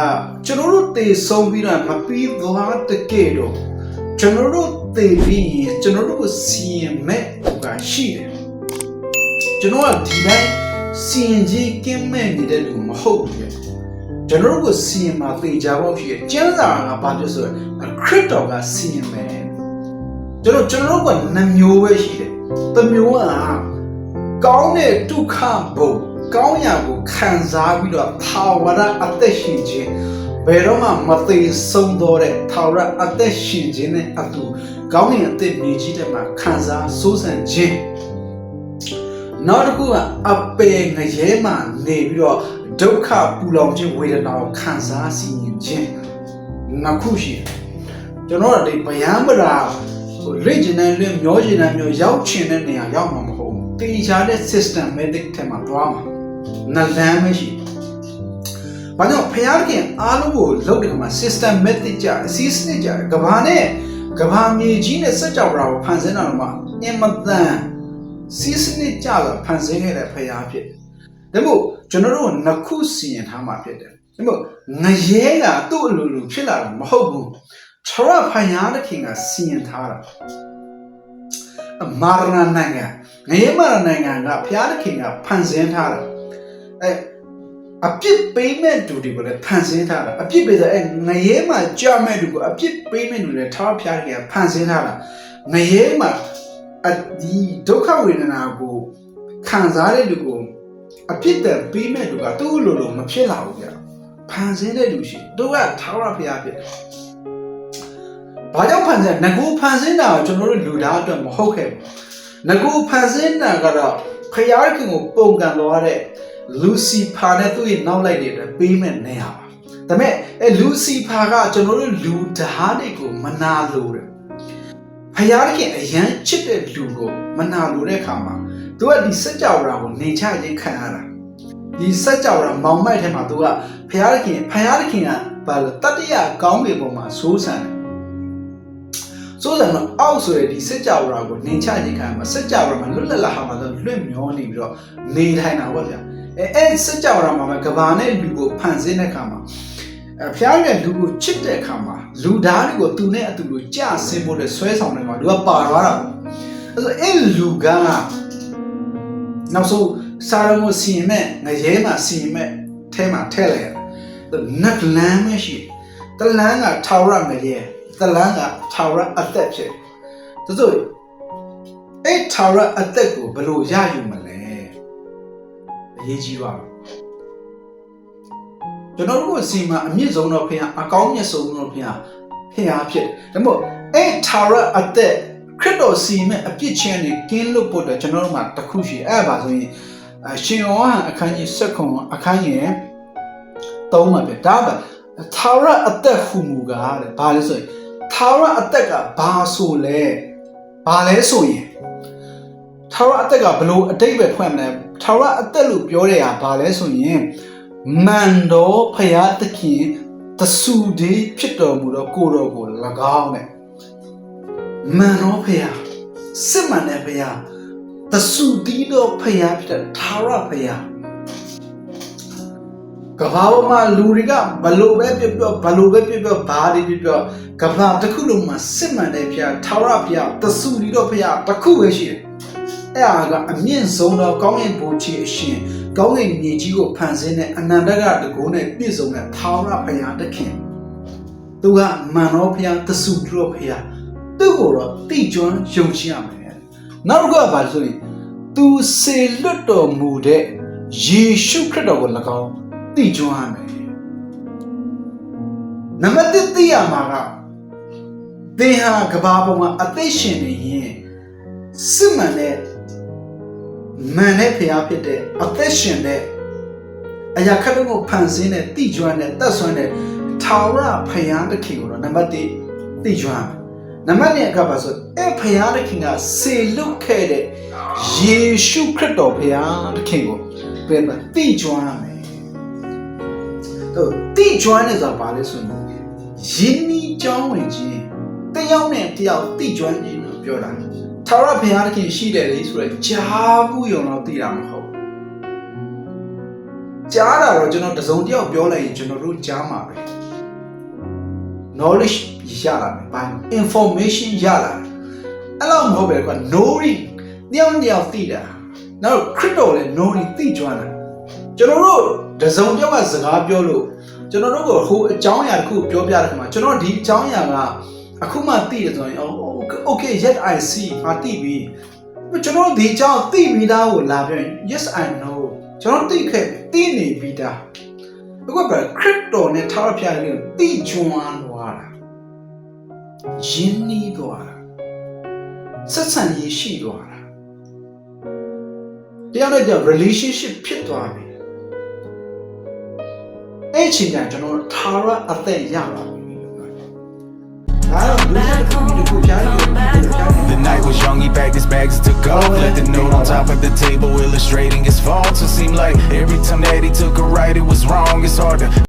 အာကျွန်တော်တို့တည်ဆုံးပြီးတော့မပြီးသွားတကယ်တော့ကျွန်တော်တို့တည်ပြီးရင်ကျွန်တော်တို့ကိုစီရင်မဲ့ဟိုကရှိတယ်ကျွန်တော်ကဒီတိုင်းစီရင်ကြီးကင်းမဲ့နေတဲ့လူမဟုတ်ဘူးလေကျွန်တော်တို့ကိုစီရင်မှာတေချာဖို့ဖြစ်ကျမ်းစာကဘာပြောဆိုလဲခရစ်တော်ကစီရင်မယ်ကျွန်တော်ကျွန်တော်တို့ကနှမျိုးပဲရှိတယ်တစ်မျိုးကကောင်းတဲ့ဒုက္ခဘုံ ကောင်းရာကိုခံစားပြီးတော့သာဝရအသက်ရှင်ခြင်းဘယ်တော့မှမသေးဆုံးတော့တဲ့သာဝရအသက်ရှင်ခြင်းနဲ့အတူကောင်းတဲ့အသက်မြေကြီးတဲ့မှာခံစားစိုးစံခြင်းနောက်တစ်ခုကအပေငရဲမှနေပြီးတော့ဒုက္ခပူလောင်ခြင်းဝေဒနာကိုခံစားစီရင်ခြင်းနှစ်ခုရှိတယ်ကျွန်တော်တို့ဒီဗျံပရာဟိုရိတ်ကျင်တဲ့လွင့်မျောကျင်တဲ့မျိုးရောက်ချင်တဲ့နေရာရောက်မှာမဟုတ်ဘူးတေချာတဲ့ systematic ထဲမှာတွားမှာ နလန်းမရှိဘူးဘာကြောင့်ဖျားခင်အားလုံးကိုလုပ်တယ်မှာ systematic ကြအစည်းစနစ်ကြကဘာနဲ့ကဘာမြေကြီးနဲ့စက်ကြောင်ရာကိုဖန်ဆင်းတာတော့မှအင်မတန်စီးစနစ်ကြတော့ဖန်ဆင်းခဲ့တဲ့ဖျားဖြစ်တယ်ဒါမို့ကျွန်တော်တို့နှစ်ခုစီရင်ထားမှာဖြစ်တယ်ဒါမို့ငရဲကသူ့အလိုလိုဖြစ်လာတာမဟုတ်ဘူးထရဖယားတဲ့ခင်ကစီရင်ထားတာမာရဏနိုင်ငံငရဲမာရဏနိုင်ငံကဘုရားသခင်ကဖန်ဆင်းထားတာ အဲအပြစ်ပေးမဲ့သူတွေကိုလည်းဖန်ဆင်းထားတာအပြစ်ပေးတဲ့အဲငရဲမှာကြာမဲ့သူကိုအပြစ်ပေးမဲ့သူလည်းထာဝရဘုရားသခင်ကဖန်ဆင်းထားတာငရဲမှာအဒီဒုက္ခဝေဒနာကိုခံစားတဲ့လူကိုအပြစ်တဲ့ပေးမဲ့လူကသူ့လိုလိုမဖြစ်လာဘူးဗျဖန်ဆင်းတဲ့လူရှိသူကထာဝရဘုရားဖြစ်တယ်ဘာကြောင့်ဖန်ဆင်းငကိုဖန်ဆင်းတာကိုကျွန်တော်တို့လူသားအတွက်မဟုတ်ခဲ့ဘူးငကိုဖန်ဆင်းတာကတော့ခရီးခင်ကိုပုံကံသွားတဲ့ လူစီဖာနဲ့သူ့ရဲ့နောက်လိုက်တဲ့အတွက်ပေးမဲ့နေရပါဒါပေမဲ့အဲလူစီဖာကကျွန်တော်တို့လူဓာတ်တွေကိုမနာလို့တယ်ဖယားခင်အရန်ချစ်တဲ့လူကိုမနာလို့တဲ့အခါမှာသူကဒီစက်ကြောရာကိုနေချရင်ခံရတာဒီစက်ကြောရာမောင်မိုက်ထဲမှာသူကဖယားခင်ဖယားခင်ကဘာလို့တတရကောင်းကင်ပေါ်မှာစိုးစံတယ်စိုးစံတော့အောက်ဆိုရယ်ဒီစက်ကြောရာကိုနေချရင်ခံမှာစက်ကြောရာမှာလွတ်လပ်လာဟာမှာဆိုလွတ်မျောနေပြီးတော့နေထိုင်တာပေါ့ဗျာ အဲအဲစက်ကြောရာမှာကဘာနဲ့လူကိုဖန်ဆင်းတဲ့အခါမှာအဖျားရဲ့လူကိုချစ်တဲ့အခါမှာလူသားတွေကိုသူနဲ့အတူတူကြဆင်းဖို့နဲ့ဆွဲဆောင်တဲ့အခါလူကပါသွားတာပေါ့အဲဆိုအဲ့လူကနောက်ဆုံးစာရမိုစီမဲ့ငရဲမှာစီမဲ့ထဲမှာထဲလိုက်ရတယ်နက်လန်းမရှိတလန်းကထာဝရငရဲတလန်းကထာဝရအသက်ဖြစ်တယ်ဆိုအဲ့ထာဝရအသက်ကိုဘယ်လိုရယူမလဲ အရေးကြီးပါကျွန်တော်တို့ကစီမှာအမြင့်ဆုံးတော့ဖခင်အကောင်းမြတ်ဆုံးတော့ဖခင်ဖခင်ဖြစ်တယ်ဒါမို့အဲ့ထာဝရအသက်ခရစ်တော်စီမဲ့အပြစ်ချင်းတွေကင်းလွတ်ဖို့အတွက်ကျွန်တော်တို့မှာတစ်ခုရှိအဲ့ပါဆိုရင်အရှင်ယောဟန်အခန်းကြီး7အခန်းကြီး3မှာပြဒါပဲထာဝရအသက်ဟူမူကားတဲ့ဘာလဲဆိုရင်ထာဝရအသက်ကဘာဆိုလဲဘာလဲဆိုရင်ထာဝရအသက်ကဘလို့အတိတ်ပဲဖွင့်မလဲ ထာဝရအသက်လို့ပြောတဲ့ဟာဘာလဲဆိုရင်မန်တော်ဖရာသခင်တဆူဒီဖြစ်တော်မူသောကိုတော်ကို၎င်းတဲ့မန်တော်ဖရာစစ်မှန်တဲ့ဖရာတဆူဒီတော်ဖရာဖြစ်တဲ့ထာဝရဖရာကဘာပေါ်မှာလူတွေကဘလို့ပဲပြပြဘလို့ပဲပြပြဘာတွေပြပြကဘာတစ်ခုလုံးမှာစစ်မှန်တဲ့ဖျားထာဝရဖျားတဆူလီတော့ဖျားတစ်ခုပဲရှိတယ် အဲ့ဟာကအမြင့်ဆုံးသောကောင်းကင်ဘုံကြီးအရှင်ကောင်းကင်မြေကြီးကိုဖန်ဆင်းတဲ့အနန္တကတကုန်းနဲ့ပြည့်စုံတဲ့ထာဝရဖျားတခင်သူကမန်တော်ဖျားတဆူတော်ဖျားသူ့ကိုတော့တိကျွမ်းယုံကြည်ရမယ်နောက်တစ်ခုကဘာလို့ဆိုရင်သူစေလွတ်တော်မူတဲ့ယေရှုခရစ်တော်ကို၎င်းသိကျွမ်းရမယ်နံပါတ်1သိရမှာကသင်ဟာကဘာပေါ်မှာအသက်ရှင်နေရင်စစ်မှန်တဲ့ မှန်တဲ့ဖရားဖြစ်တဲ့အသက်ရှင်တဲ့အရာခက်လုံးကိုဖန်ဆင်းတဲ့သိကျွမ်းတဲ့တတ်ဆွမ်းတဲ့ထာဝရဖရားတခင်ကိုတော့နံပါတ်1သိကျွမ်းနံပါတ်2ကပါဆိုအဲ့ဖရားတခင်ကစေလွတ်ခဲ့တဲ့ယေရှုခရစ်တော်ဖရားတခင်ကိုပြန်သိကျွမ်းရမယ်တော့တိကျွမ်းနေဆိုတာဘာလဲဆိုရင်ယင်းဤကြောင်းဝင်ခြင်းတယောက်နဲ့တယောက်တိကျွမ်းခြင်းလို့ပြောတာ ထာဝရဘုရားသခင်ရှိတယ်လေဆိုတော့ဂျာဘူးယုံတော့သိတာမဟုတ်ကြားတာတော့ကျွန်တော်တစ်စုံတစ်ယောက်ပြောလိုက်ရင်ကျွန်တော်တို့ကြားမှာပဲ knowledge ရလာတယ်ဘာ information ရလာတယ်အဲ့လောက်မဟုတ်ပဲကွာ knowing တယောက်တစ်ယောက်သိတာနောက် crypto လည်း knowing သိကျွမ်းတာကျွန်တော်တို့တစ်စုံတစ်ယောက်ကစကားပြောလို့ကျွန်တော်တို့ကဟိုအကြောင်းအရာတစ်ခုပြောပြတဲ့ခါမှာကျွန်တော်ဒီအကြောင်းအရာက အခုမှသိတယ်ဆိုရင် oh okay yes i see ငါသိပြီကျွန်တော်ဒီအကြောင်းသိပြီးသားကိုလာပြန် yes i know ကျွန်တော်သိခဲ့သိနေပြီးသားအခုက crypto နဲ့ထားရပြတယ်သိကျွမ်းသွားတာရင်းနှီးသွားတာဆက်ဆံရေးရှိသွားတာတရားနဲ့တရား relationship ဖြစ်သွားပြီအဲ့အချိန်ကျရင်ကျွန်တော်ထားရအသက်ရပါ The night was young, he packed his bags and took off. Left the note on top of the table, illustrating his faults. It seemed like every time that he took a right, it was wrong. It's hard to